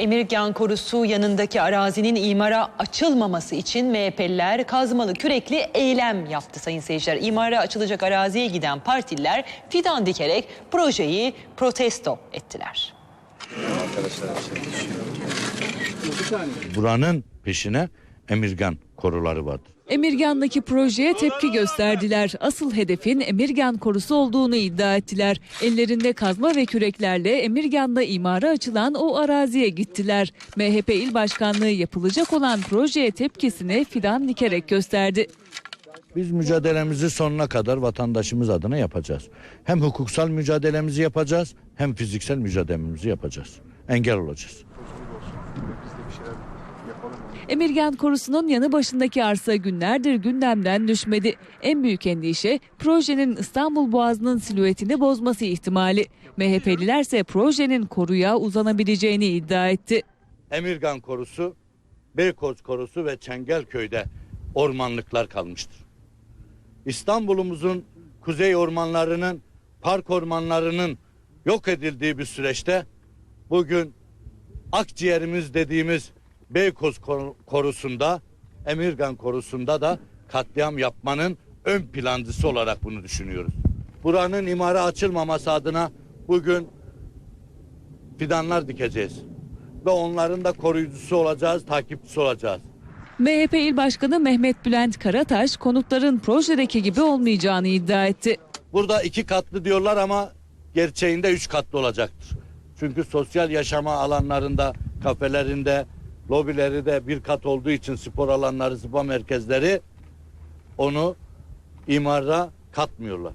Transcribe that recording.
Emirgan Korusu yanındaki arazinin imara açılmaması için MHP'liler kazmalı kürekli eylem yaptı sayın seyirciler. İmara açılacak araziye giden partililer fidan dikerek projeyi protesto ettiler. Buranın peşine Emirgan koruları vardı. Emirgan'daki projeye tepki gösterdiler. Asıl hedefin Emirgan korusu olduğunu iddia ettiler. Ellerinde kazma ve küreklerle Emirgan'da imara açılan o araziye gittiler. MHP il başkanlığı yapılacak olan projeye tepkisini fidan dikerek gösterdi. Biz mücadelemizi sonuna kadar vatandaşımız adına yapacağız. Hem hukuksal mücadelemizi yapacağız hem fiziksel mücadelemizi yapacağız. Engel olacağız. Emirgan korusunun yanı başındaki arsa günlerdir gündemden düşmedi. En büyük endişe projenin İstanbul Boğazı'nın silüetini bozması ihtimali. MHP'lilerse projenin koruya uzanabileceğini iddia etti. Emirgan korusu, Beykoz korusu ve Çengelköy'de ormanlıklar kalmıştır. İstanbul'umuzun kuzey ormanlarının, park ormanlarının yok edildiği bir süreçte bugün akciğerimiz dediğimiz Beykoz kor- korusunda, Emirgan korusunda da katliam yapmanın ön plancısı olarak bunu düşünüyoruz. Buranın imara açılmaması adına bugün fidanlar dikeceğiz. Ve onların da koruyucusu olacağız, takipçisi olacağız. MHP İl Başkanı Mehmet Bülent Karataş konutların projedeki gibi olmayacağını iddia etti. Burada iki katlı diyorlar ama gerçeğinde üç katlı olacaktır. Çünkü sosyal yaşama alanlarında, kafelerinde, lobileri de bir kat olduğu için spor alanları, spa merkezleri onu imara katmıyorlar.